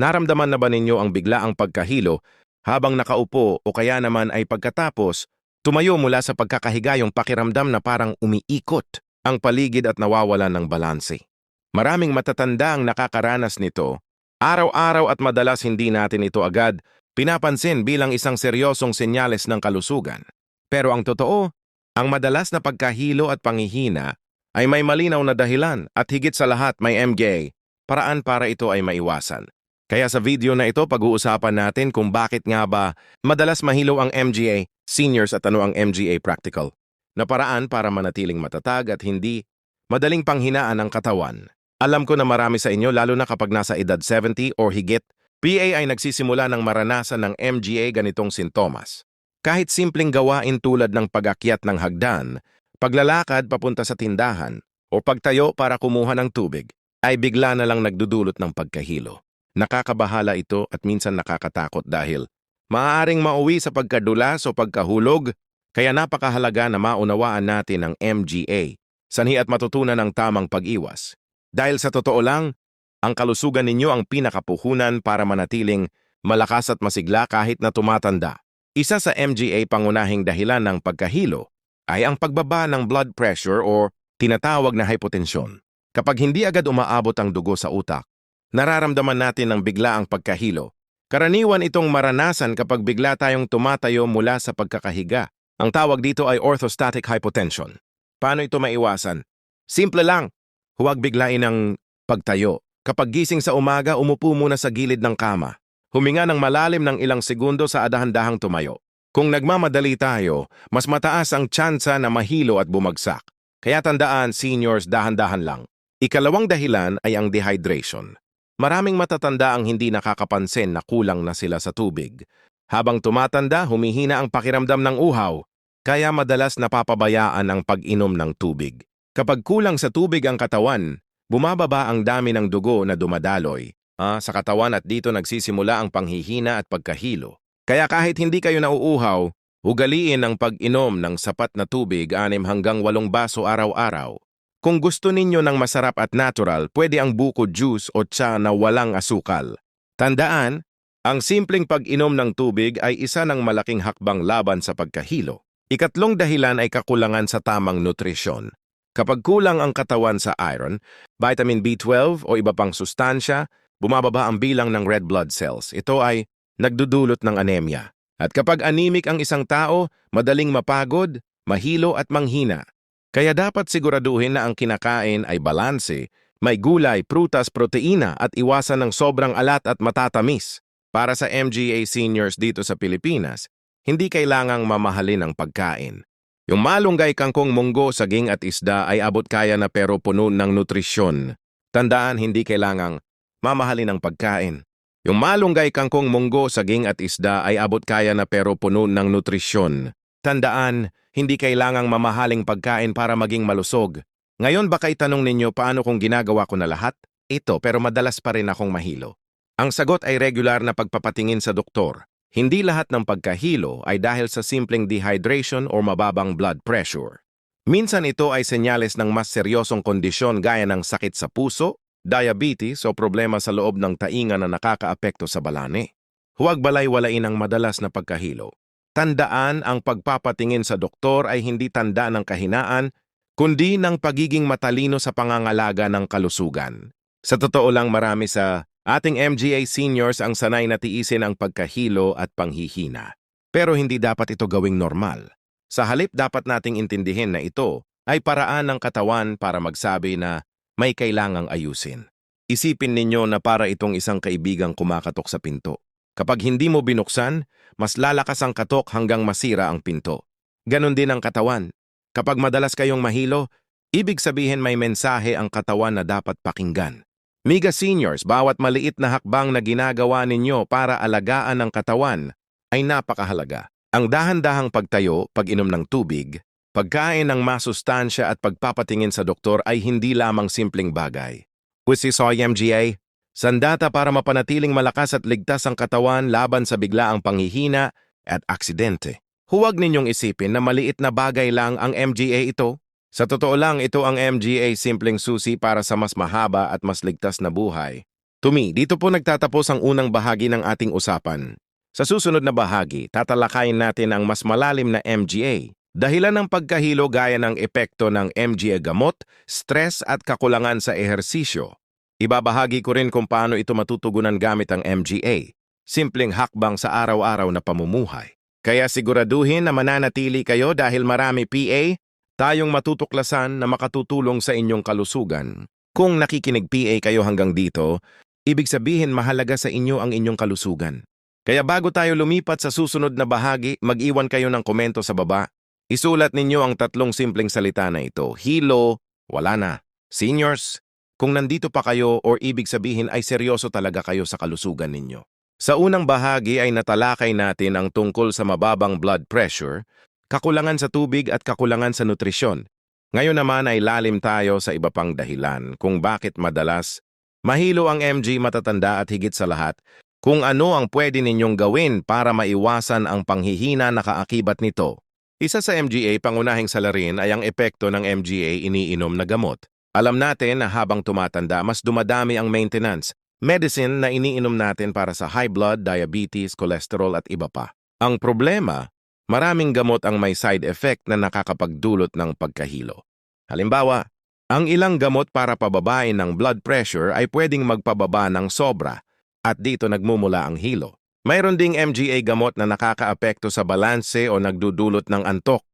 Naramdaman na ba ninyo ang biglaang pagkahilo habang nakaupo o kaya naman ay pagkatapos tumayo mula sa pagkakahiga yung pakiramdam na parang umiikot ang paligid at nawawalan ng balanse? Maraming matatanda ang nakakaranas nito. Araw-araw at madalas hindi natin ito agad pinapansin bilang isang seryosong senyales ng kalusugan. Pero ang totoo, ang madalas na pagkahilo at panghihina ay may malinaw na dahilan at higit sa lahat may MGA, paraan para ito ay maiwasan. Kaya sa video na ito, pag-uusapan natin kung bakit nga ba madalas mahilo ang MGA, seniors at ano ang MGA practical, na paraan para manatiling matatag at hindi madaling panghinaan ang katawan. Alam ko na marami sa inyo, lalo na kapag nasa edad 70 or higit, PA ay nagsisimula ng maranasan ng MGA ganitong sintomas. Kahit simpleng gawain tulad ng pag-akyat ng hagdan, paglalakad papunta sa tindahan, o pagtayo para kumuha ng tubig, ay bigla na lang nagdudulot ng pagkahilo. Nakakabahala ito at minsan nakakatakot dahil maaaring mauwi sa pagkadulas o pagkahulog, kaya napakahalaga na maunawaan natin ang MGA, sanhi at matutunan ang tamang pag-iwas. Dahil sa totoo lang, ang kalusugan ninyo ang pinakapuhunan para manatiling malakas at masigla kahit na tumatanda. Isa sa MGA pangunahing dahilan ng pagkahilo ay ang pagbaba ng blood pressure o tinatawag na hypotensyon. Kapag hindi agad umaabot ang dugo sa utak, nararamdaman natin ng bigla ang pagkahilo. Karaniwan itong maranasan kapag bigla tayong tumatayo mula sa pagkakahiga. Ang tawag dito ay orthostatic hypotension. Paano ito maiwasan? Simple lang. Huwag biglain ang pagtayo. Kapag gising sa umaga, umupo muna sa gilid ng kama. Huminga ng malalim ng ilang segundo sa adahan-dahang tumayo. Kung nagmamadali tayo, mas mataas ang tsansa na mahilo at bumagsak. Kaya tandaan, seniors, dahan-dahan lang. Ikalawang dahilan ay ang dehydration. Maraming matatanda ang hindi nakakapansin na kulang na sila sa tubig. Habang tumatanda, humihina ang pakiramdam ng uhaw, kaya madalas napapabayaan ang pag-inom ng tubig. Kapag kulang sa tubig ang katawan, bumababa ang dami ng dugo na dumadaloy ah, sa katawan at dito nagsisimula ang panghihina at pagkahilo. Kaya kahit hindi kayo nauuhaw, ugaliin ang pag-inom ng sapat na tubig 6 hanggang 8 baso araw-araw. Kung gusto ninyo ng masarap at natural, pwede ang buko juice o tsa na walang asukal. Tandaan, ang simpleng pag-inom ng tubig ay isa ng malaking hakbang laban sa pagkahilo. Ikatlong dahilan ay kakulangan sa tamang nutrisyon. Kapag kulang ang katawan sa iron, vitamin B12 o iba pang sustansya, bumababa ang bilang ng red blood cells. Ito ay nagdudulot ng anemia. At kapag anemic ang isang tao, madaling mapagod, mahilo at manghina. Kaya dapat siguraduhin na ang kinakain ay balanse, may gulay, prutas, proteina at iwasan ng sobrang alat at matatamis. Para sa MGA seniors dito sa Pilipinas, hindi kailangang mamahalin ang pagkain. Yung malunggay kangkong munggo, saging at isda ay abot kaya na pero puno ng nutrisyon. Tandaan, hindi kailangang mamahalin ang pagkain. Yung malunggay kangkong munggo, saging at isda ay abot kaya na pero puno ng nutrisyon. Tandaan, hindi kailangang mamahaling pagkain para maging malusog. Ngayon baka itanong ninyo paano kung ginagawa ko na lahat? Ito pero madalas pa rin akong mahilo. Ang sagot ay regular na pagpapatingin sa doktor. Hindi lahat ng pagkahilo ay dahil sa simpleng dehydration o mababang blood pressure. Minsan ito ay senyales ng mas seryosong kondisyon gaya ng sakit sa puso, diabetes o problema sa loob ng tainga na nakakaapekto sa balane. Huwag balay-walain ang madalas na pagkahilo. Tandaan ang pagpapatingin sa doktor ay hindi tanda ng kahinaan, kundi ng pagiging matalino sa pangangalaga ng kalusugan. Sa totoo lang marami sa ating MGA seniors ang sanay na tiisin ang pagkahilo at panghihina. Pero hindi dapat ito gawing normal. Sa halip dapat nating intindihin na ito ay paraan ng katawan para magsabi na may kailangang ayusin. Isipin ninyo na para itong isang kaibigang kumakatok sa pinto. Kapag hindi mo binuksan, mas lalakas ang katok hanggang masira ang pinto. Ganon din ang katawan. Kapag madalas kayong mahilo, ibig sabihin may mensahe ang katawan na dapat pakinggan. Miga seniors, bawat maliit na hakbang na ginagawa ninyo para alagaan ang katawan ay napakahalaga. Ang dahan-dahang pagtayo, pag-inom ng tubig, pagkain ng masustansya at pagpapatingin sa doktor ay hindi lamang simpleng bagay. With si Soy MGA, Sandata para mapanatiling malakas at ligtas ang katawan laban sa biglaang panghihina at aksidente. Huwag ninyong isipin na maliit na bagay lang ang MGA ito. Sa totoo lang, ito ang MGA simpleng susi para sa mas mahaba at mas ligtas na buhay. Tumi, dito po nagtatapos ang unang bahagi ng ating usapan. Sa susunod na bahagi, tatalakayin natin ang mas malalim na MGA. Dahilan ng pagkahilo gaya ng epekto ng MGA gamot, stress at kakulangan sa ehersisyo. Ibabahagi ko rin kung paano ito matutugunan gamit ang MGA. Simpleng hakbang sa araw-araw na pamumuhay. Kaya siguraduhin na mananatili kayo dahil marami PA, tayong matutuklasan na makatutulong sa inyong kalusugan. Kung nakikinig PA kayo hanggang dito, ibig sabihin mahalaga sa inyo ang inyong kalusugan. Kaya bago tayo lumipat sa susunod na bahagi, mag-iwan kayo ng komento sa baba. Isulat ninyo ang tatlong simpleng salita na ito. Hilo, wala na. Seniors, kung nandito pa kayo or ibig sabihin ay seryoso talaga kayo sa kalusugan ninyo. Sa unang bahagi ay natalakay natin ang tungkol sa mababang blood pressure, kakulangan sa tubig at kakulangan sa nutrisyon. Ngayon naman ay lalim tayo sa iba pang dahilan kung bakit madalas mahilo ang MG matatanda at higit sa lahat, kung ano ang pwede ninyong gawin para maiwasan ang panghihina na kaakibat nito. Isa sa MGA pangunahing salarin ay ang epekto ng MGA iniinom na gamot. Alam natin na habang tumatanda, mas dumadami ang maintenance, medicine na iniinom natin para sa high blood, diabetes, cholesterol at iba pa. Ang problema, maraming gamot ang may side effect na nakakapagdulot ng pagkahilo. Halimbawa, ang ilang gamot para pababain ng blood pressure ay pwedeng magpababa ng sobra at dito nagmumula ang hilo. Mayroon ding MGA gamot na nakakaapekto sa balanse o nagdudulot ng antok.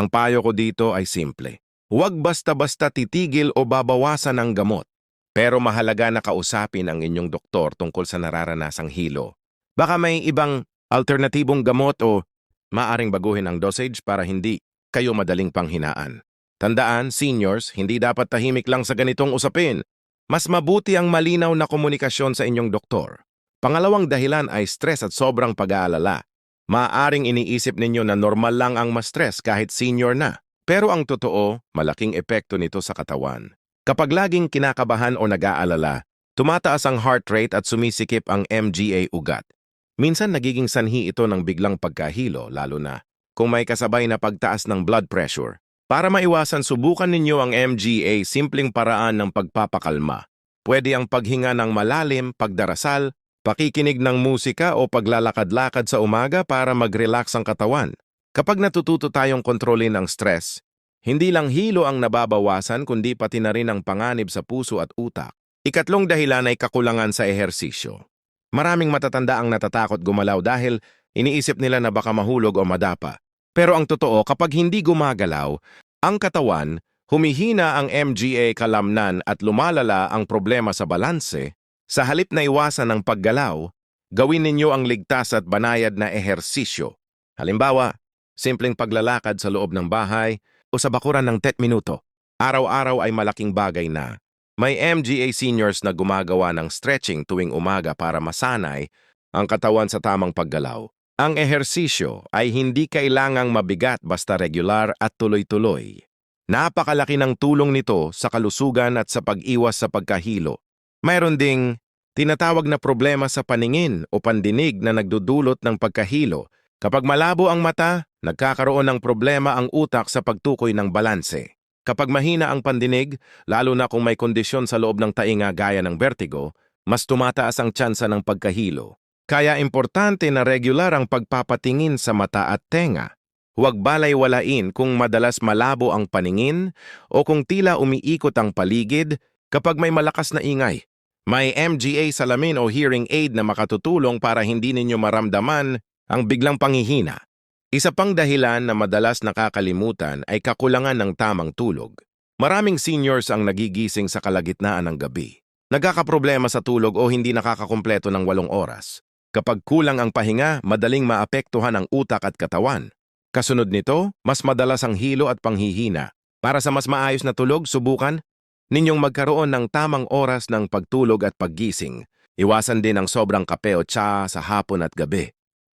Ang payo ko dito ay simple. Huwag basta-basta titigil o babawasan ang gamot. Pero mahalaga na kausapin ang inyong doktor tungkol sa nararanasang hilo. Baka may ibang alternatibong gamot o maaring baguhin ang dosage para hindi kayo madaling panghinaan. Tandaan, seniors, hindi dapat tahimik lang sa ganitong usapin. Mas mabuti ang malinaw na komunikasyon sa inyong doktor. Pangalawang dahilan ay stress at sobrang pag-aalala. Maaring iniisip ninyo na normal lang ang ma-stress kahit senior na. Pero ang totoo, malaking epekto nito sa katawan. Kapag laging kinakabahan o nag-aalala, tumataas ang heart rate at sumisikip ang MGA ugat. Minsan nagiging sanhi ito ng biglang pagkahilo, lalo na kung may kasabay na pagtaas ng blood pressure. Para maiwasan, subukan ninyo ang MGA simpleng paraan ng pagpapakalma. Pwede ang paghinga ng malalim, pagdarasal, pakikinig ng musika o paglalakad-lakad sa umaga para mag-relax ang katawan. Kapag natututo tayong kontrolin ang stress, hindi lang hilo ang nababawasan kundi pati na rin ang panganib sa puso at utak. Ikatlong dahilan ay kakulangan sa ehersisyo. Maraming matatanda ang natatakot gumalaw dahil iniisip nila na baka mahulog o madapa. Pero ang totoo, kapag hindi gumagalaw, ang katawan, humihina ang MGA kalamnan at lumalala ang problema sa balanse, sa halip na iwasan ang paggalaw, gawin ninyo ang ligtas at banayad na ehersisyo. Halimbawa, simpleng paglalakad sa loob ng bahay o sa bakuran ng 10 minuto. Araw-araw ay malaking bagay na. May MGA seniors na gumagawa ng stretching tuwing umaga para masanay ang katawan sa tamang paggalaw. Ang ehersisyo ay hindi kailangang mabigat basta regular at tuloy-tuloy. Napakalaki ng tulong nito sa kalusugan at sa pag-iwas sa pagkahilo. Mayroon ding tinatawag na problema sa paningin o pandinig na nagdudulot ng pagkahilo. Kapag malabo ang mata, nagkakaroon ng problema ang utak sa pagtukoy ng balanse. Kapag mahina ang pandinig, lalo na kung may kondisyon sa loob ng tainga gaya ng vertigo, mas tumataas ang tsansa ng pagkahilo. Kaya importante na regular ang pagpapatingin sa mata at tenga. Huwag balay-walain kung madalas malabo ang paningin o kung tila umiikot ang paligid kapag may malakas na ingay. May MGA salamin o hearing aid na makatutulong para hindi ninyo maramdaman ang biglang panghihina. Isa pang dahilan na madalas nakakalimutan ay kakulangan ng tamang tulog. Maraming seniors ang nagigising sa kalagitnaan ng gabi. Nagkakaproblema sa tulog o hindi nakakakumpleto ng walong oras. Kapag kulang ang pahinga, madaling maapektuhan ang utak at katawan. Kasunod nito, mas madalas ang hilo at panghihina. Para sa mas maayos na tulog, subukan ninyong magkaroon ng tamang oras ng pagtulog at paggising. Iwasan din ang sobrang kape o tsa sa hapon at gabi.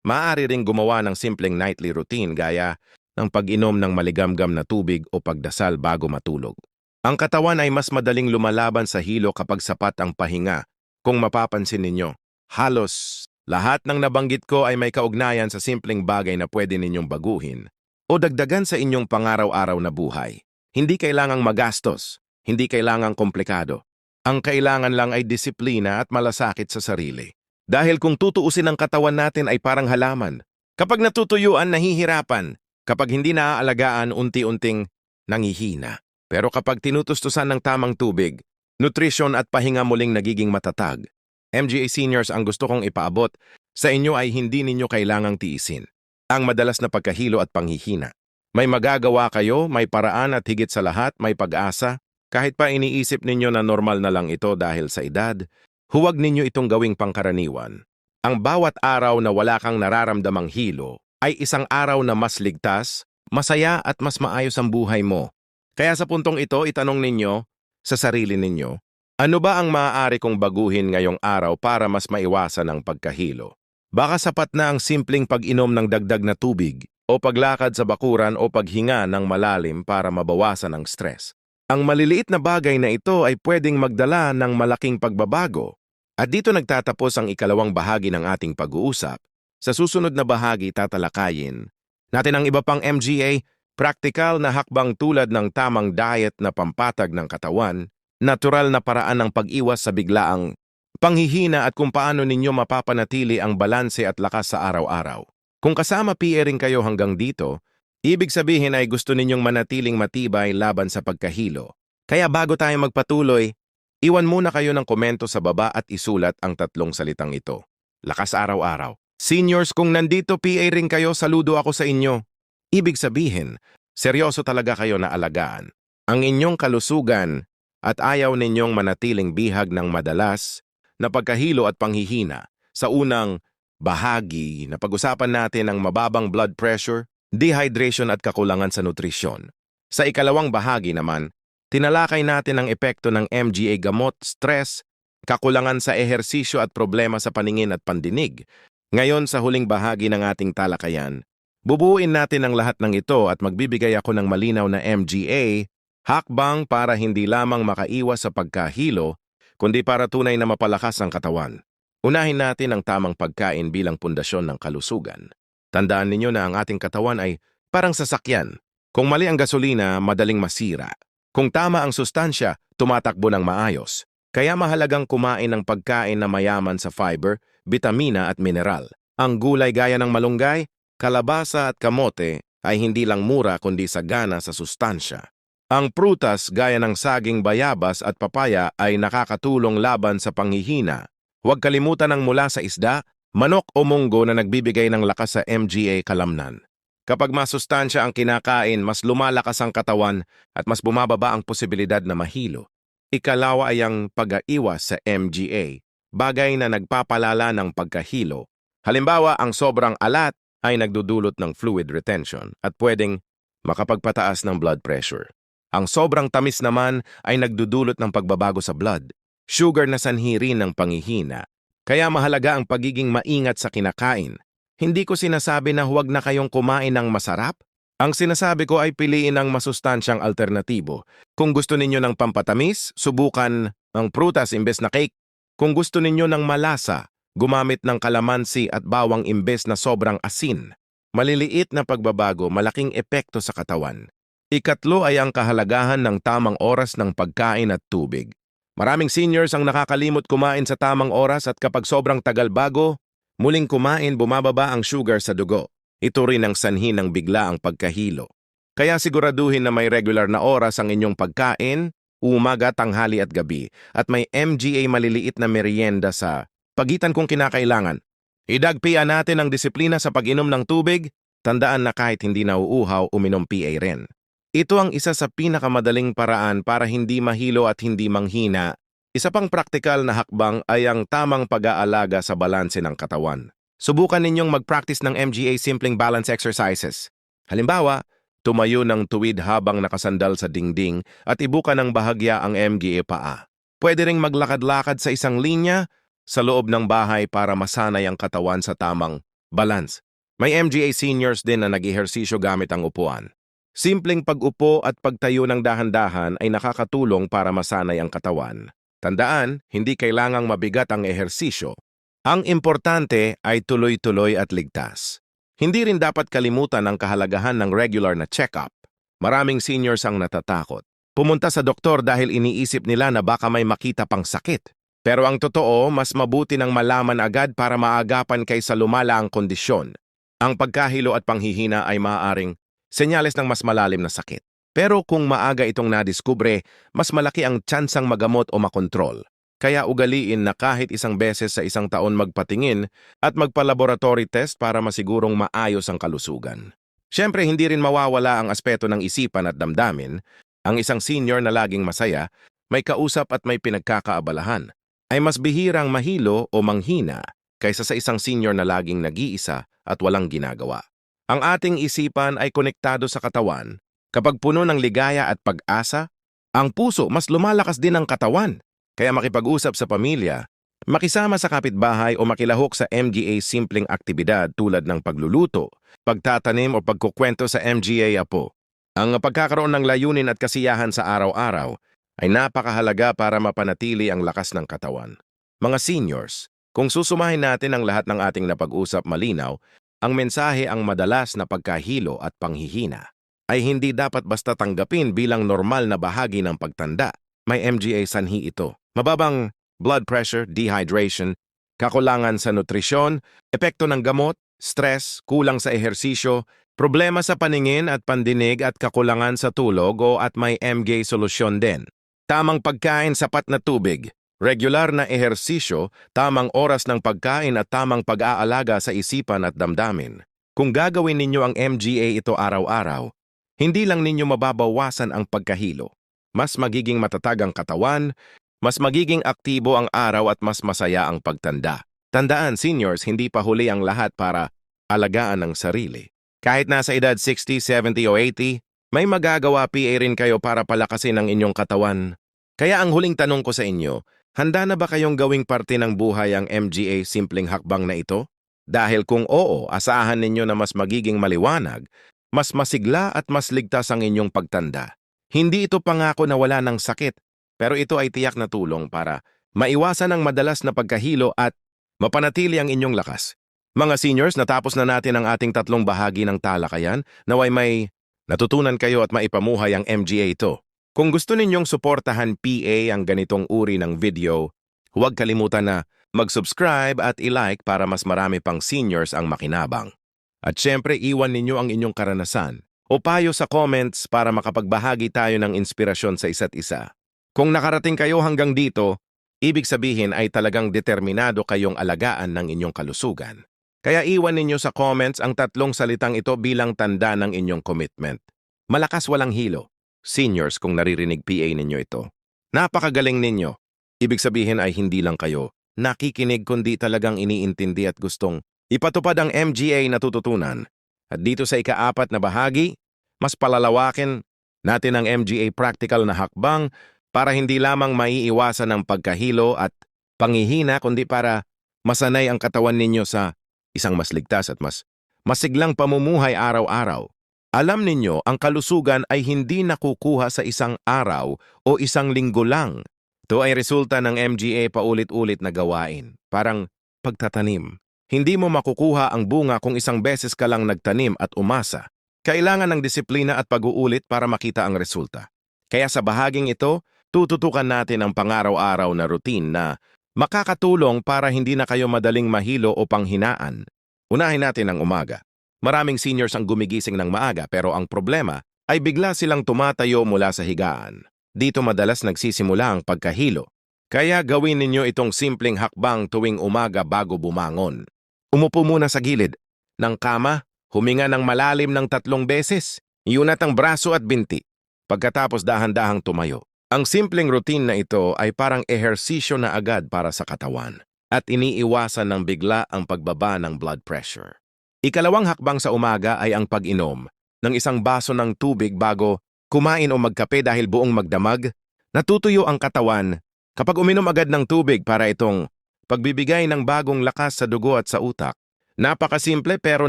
Maaari ring gumawa ng simpleng nightly routine gaya ng pag-inom ng maligamgam na tubig o pagdasal bago matulog. Ang katawan ay mas madaling lumalaban sa hilo kapag sapat ang pahinga. Kung mapapansin ninyo, halos lahat ng nabanggit ko ay may kaugnayan sa simpleng bagay na pwede ninyong baguhin o dagdagan sa inyong pangaraw-araw na buhay. Hindi kailangang magastos, hindi kailangang komplikado. Ang kailangan lang ay disiplina at malasakit sa sarili. Dahil kung tutuusin ang katawan natin ay parang halaman. Kapag natutuyuan, nahihirapan. Kapag hindi naaalagaan, unti-unting nangihina. Pero kapag tinutustusan ng tamang tubig, nutrisyon at pahinga muling nagiging matatag. MGA Seniors ang gusto kong ipaabot, sa inyo ay hindi ninyo kailangang tiisin. Ang madalas na pagkahilo at panghihina. May magagawa kayo, may paraan at higit sa lahat, may pag-asa. Kahit pa iniisip ninyo na normal na lang ito dahil sa edad, huwag ninyo itong gawing pangkaraniwan. Ang bawat araw na wala kang nararamdamang hilo ay isang araw na mas ligtas, masaya at mas maayos ang buhay mo. Kaya sa puntong ito, itanong ninyo sa sarili ninyo, ano ba ang maaari kong baguhin ngayong araw para mas maiwasan ang pagkahilo? Baka sapat na ang simpleng pag-inom ng dagdag na tubig o paglakad sa bakuran o paghinga ng malalim para mabawasan ang stress. Ang maliliit na bagay na ito ay pwedeng magdala ng malaking pagbabago. At dito nagtatapos ang ikalawang bahagi ng ating pag-uusap. Sa susunod na bahagi tatalakayin natin ang iba pang MGA, praktikal na hakbang tulad ng tamang diet na pampatag ng katawan, natural na paraan ng pag-iwas sa biglaang panghihina at kung paano ninyo mapapanatili ang balanse at lakas sa araw-araw. Kung kasama PA rin kayo hanggang dito, ibig sabihin ay gusto ninyong manatiling matibay laban sa pagkahilo. Kaya bago tayo magpatuloy, iwan muna kayo ng komento sa baba at isulat ang tatlong salitang ito. Lakas araw-araw. Seniors, kung nandito PA rin kayo, saludo ako sa inyo. Ibig sabihin, seryoso talaga kayo na alagaan. Ang inyong kalusugan at ayaw ninyong manatiling bihag ng madalas na pagkahilo at panghihina. Sa unang bahagi na pag-usapan natin ang mababang blood pressure, dehydration at kakulangan sa nutrisyon. Sa ikalawang bahagi naman, tinalakay natin ang epekto ng MGA gamot, stress, kakulangan sa ehersisyo at problema sa paningin at pandinig. Ngayon sa huling bahagi ng ating talakayan, bubuuin natin ang lahat ng ito at magbibigay ako ng malinaw na MGA, hakbang para hindi lamang makaiwas sa pagkahilo, kundi para tunay na mapalakas ang katawan. Unahin natin ang tamang pagkain bilang pundasyon ng kalusugan. Tandaan ninyo na ang ating katawan ay parang sasakyan. Kung mali ang gasolina, madaling masira. Kung tama ang sustansya, tumatakbo ng maayos. Kaya mahalagang kumain ng pagkain na mayaman sa fiber, bitamina at mineral. Ang gulay gaya ng malunggay, kalabasa at kamote ay hindi lang mura kundi sagana sa sustansya. Ang prutas gaya ng saging bayabas at papaya ay nakakatulong laban sa panghihina Huwag kalimutan ang mula sa isda, manok o munggo na nagbibigay ng lakas sa MGA kalamnan. Kapag masustansya ang kinakain, mas lumalakas ang katawan at mas bumababa ang posibilidad na mahilo. Ikalawa ay ang pag-aiwas sa MGA, bagay na nagpapalala ng pagkahilo. Halimbawa, ang sobrang alat ay nagdudulot ng fluid retention at pwedeng makapagpataas ng blood pressure. Ang sobrang tamis naman ay nagdudulot ng pagbabago sa blood sugar na sanhi rin ng pangihina. Kaya mahalaga ang pagiging maingat sa kinakain. Hindi ko sinasabi na huwag na kayong kumain ng masarap. Ang sinasabi ko ay piliin ang masustansyang alternatibo. Kung gusto ninyo ng pampatamis, subukan ang prutas imbes na cake. Kung gusto ninyo ng malasa, gumamit ng kalamansi at bawang imbes na sobrang asin. Maliliit na pagbabago, malaking epekto sa katawan. Ikatlo ay ang kahalagahan ng tamang oras ng pagkain at tubig. Maraming seniors ang nakakalimot kumain sa tamang oras at kapag sobrang tagal bago, muling kumain bumababa ang sugar sa dugo. Ito rin ang sanhi ng bigla ang pagkahilo. Kaya siguraduhin na may regular na oras ang inyong pagkain, umaga, tanghali at gabi, at may MGA maliliit na merienda sa pagitan kung kinakailangan. Idagpian natin ang disiplina sa pag-inom ng tubig, tandaan na kahit hindi nauuhaw, uminom PA rin. Ito ang isa sa pinakamadaling paraan para hindi mahilo at hindi manghina. Isa pang praktikal na hakbang ay ang tamang pag-aalaga sa balanse ng katawan. Subukan ninyong mag-practice ng MGA simpleng balance exercises. Halimbawa, tumayo ng tuwid habang nakasandal sa dingding at ibuka ng bahagya ang MGA paa. Pwede ring maglakad-lakad sa isang linya sa loob ng bahay para masanay ang katawan sa tamang balance. May MGA seniors din na nag-ehersisyo gamit ang upuan. Simpleng pag-upo at pagtayo ng dahan-dahan ay nakakatulong para masanay ang katawan. Tandaan, hindi kailangang mabigat ang ehersisyo. Ang importante ay tuloy-tuloy at ligtas. Hindi rin dapat kalimutan ang kahalagahan ng regular na check-up. Maraming seniors ang natatakot. pumunta sa doktor dahil iniisip nila na baka may makita pang sakit. Pero ang totoo, mas mabuti nang malaman agad para maagapan kaysa lumala ang kondisyon. Ang pagkahilo at panghihina ay maaaring senyales ng mas malalim na sakit. Pero kung maaga itong nadiskubre, mas malaki ang tsansang magamot o makontrol. Kaya ugaliin na kahit isang beses sa isang taon magpatingin at magpa-laboratory test para masigurong maayos ang kalusugan. Siyempre, hindi rin mawawala ang aspeto ng isipan at damdamin. Ang isang senior na laging masaya, may kausap at may pinagkakaabalahan, ay mas bihirang mahilo o manghina kaysa sa isang senior na laging nag-iisa at walang ginagawa. Ang ating isipan ay konektado sa katawan. Kapag puno ng ligaya at pag-asa, ang puso mas lumalakas din ang katawan. Kaya makipag-usap sa pamilya, makisama sa kapitbahay o makilahok sa MGA simpleng aktibidad tulad ng pagluluto, pagtatanim o pagkukwento sa MGA Apo. Ang pagkakaroon ng layunin at kasiyahan sa araw-araw ay napakahalaga para mapanatili ang lakas ng katawan. Mga seniors, kung susumahin natin ang lahat ng ating napag-usap malinaw, ang mensahe ang madalas na pagkahilo at panghihina ay hindi dapat basta tanggapin bilang normal na bahagi ng pagtanda. May MGA sanhi ito. Mababang blood pressure, dehydration, kakulangan sa nutrisyon, epekto ng gamot, stress, kulang sa ehersisyo, problema sa paningin at pandinig at kakulangan sa tulog o at may MGA solusyon din. Tamang pagkain, sapat na tubig, regular na ehersisyo, tamang oras ng pagkain at tamang pag-aalaga sa isipan at damdamin. Kung gagawin ninyo ang MGA ito araw-araw, hindi lang ninyo mababawasan ang pagkahilo. Mas magiging matatag ang katawan, mas magiging aktibo ang araw at mas masaya ang pagtanda. Tandaan, seniors, hindi pa huli ang lahat para alagaan ang sarili. Kahit nasa edad 60, 70 o 80, may magagawa PA rin kayo para palakasin ang inyong katawan. Kaya ang huling tanong ko sa inyo, handa na ba kayong gawing parte ng buhay ang MGA simpleng hakbang na ito? Dahil kung oo, asahan ninyo na mas magiging maliwanag, mas masigla at mas ligtas ang inyong pagtanda. Hindi ito pangako na wala ng sakit, pero ito ay tiyak na tulong para maiwasan ang madalas na pagkahilo at mapanatili ang inyong lakas. Mga seniors, natapos na natin ang ating tatlong bahagi ng talakayan naway may natutunan kayo at maipamuhay ang MGA ito. Kung gusto ninyong suportahan PA ang ganitong uri ng video, huwag kalimutan na mag-subscribe at i-like para mas marami pang seniors ang makinabang. At syempre, iwan ninyo ang inyong karanasan o payo sa comments para makapagbahagi tayo ng inspirasyon sa isa't isa. Kung nakarating kayo hanggang dito, ibig sabihin ay talagang determinado kayong alagaan ng inyong kalusugan. Kaya iwan ninyo sa comments ang tatlong salitang ito bilang tanda ng inyong commitment. Malakas walang hilo. Seniors kung naririnig PA ninyo ito. Napakagaling ninyo. Ibig sabihin ay hindi lang kayo nakikinig kundi talagang iniintindi at gustong ipatupad ang MGA na tututunan. At dito sa ikaapat na bahagi, mas palalawakin natin ang MGA practical na hakbang para hindi lamang maiiwasan ang pagkahilo at pangihina kundi para masanay ang katawan ninyo sa isang mas ligtas at mas masiglang pamumuhay araw-araw. Alam ninyo, ang kalusugan ay hindi nakukuha sa isang araw o isang linggo lang. Ito ay resulta ng MGA paulit-ulit na gawain, parang pagtatanim. Hindi mo makukuha ang bunga kung isang beses ka lang nagtanim at umasa. Kailangan ng disiplina at pag-uulit para makita ang resulta. Kaya sa bahaging ito, tututukan natin ang pangaraw-araw na routine na makakatulong para hindi na kayo madaling mahilo o panghinaan. Unahin natin ang umaga. Maraming seniors ang gumigising ng maaga pero ang problema ay bigla silang tumatayo mula sa higaan. Dito madalas nagsisimula ang pagkahilo. Kaya gawin ninyo itong simpleng hakbang tuwing umaga bago bumangon. Umupo muna sa gilid ng kama, huminga ng malalim ng tatlong beses, iunat ang braso at binti. Pagkatapos dahan-dahang tumayo. Ang simpleng routine na ito ay parang ehersisyo na agad para sa katawan at iniiwasan ng bigla ang pagbaba ng blood pressure. Ikalawang hakbang sa umaga ay ang pag-inom ng isang baso ng tubig bago kumain o magkape dahil buong magdamag, natutuyo ang katawan kapag uminom agad ng tubig para itong pagbibigay ng bagong lakas sa dugo at sa utak. Napakasimple pero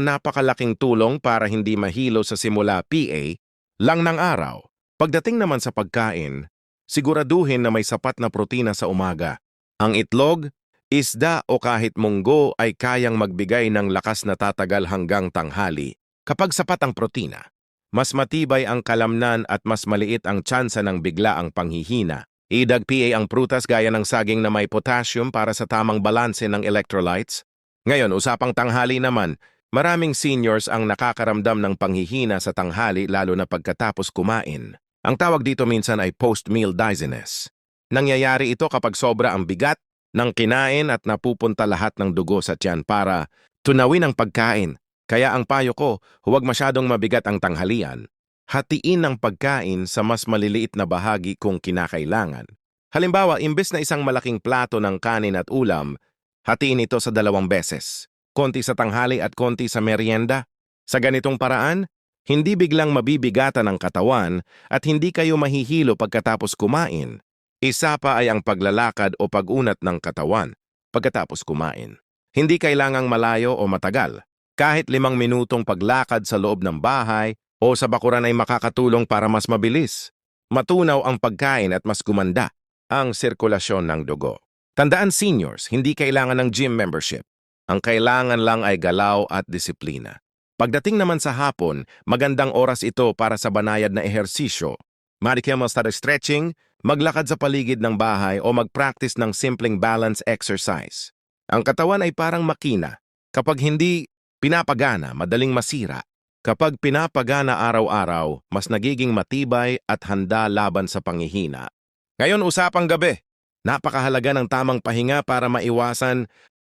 napakalaking tulong para hindi mahilo sa simula PA lang ng araw. Pagdating naman sa pagkain, siguraduhin na may sapat na protina sa umaga. Ang itlog, isda o kahit munggo ay kayang magbigay ng lakas na tatagal hanggang tanghali. Kapag sapat ang protina, mas matibay ang kalamnan at mas maliit ang tsansa ng bigla ang panghihina. Idag PA ang prutas gaya ng saging na may potassium para sa tamang balanse ng electrolytes. Ngayon, usapang tanghali naman, maraming seniors ang nakakaramdam ng panghihina sa tanghali lalo na pagkatapos kumain. Ang tawag dito minsan ay post-meal dizziness. Nangyayari ito kapag sobra ang bigat ng kinain at napupunta lahat ng dugo sa tiyan para tunawin ang pagkain. Kaya ang payo ko, huwag masyadong mabigat ang tanghalian. Hatiin ang pagkain sa mas maliliit na bahagi kung kinakailangan. Halimbawa, imbes na isang malaking plato ng kanin at ulam, hatiin ito sa dalawang beses. Konti sa tanghali at konti sa merienda. Sa ganitong paraan, hindi biglang mabibigatan ang katawan at hindi kayo mahihilo pagkatapos kumain. Isa pa ay ang paglalakad o pag-unat ng katawan pagkatapos kumain. Hindi kailangang malayo o matagal. Kahit limang minutong paglakad sa loob ng bahay o sa bakuran ay makakatulong para mas mabilis. Matunaw ang pagkain at mas gumanda ang sirkulasyon ng dugo. Tandaan seniors, hindi kailangan ng gym membership. Ang kailangan lang ay galaw at disiplina. Pagdating naman sa hapon, magandang oras ito para sa banayad na ehersisyo. Marikemo start stretching, maglakad sa paligid ng bahay o mag-practice ng simpleng balance exercise. Ang katawan ay parang makina. Kapag hindi pinapagana, madaling masira. Kapag pinapagana araw-araw, mas nagiging matibay at handa laban sa pangihina. Ngayon, usapang gabi. Napakahalaga ng tamang pahinga para maiwasan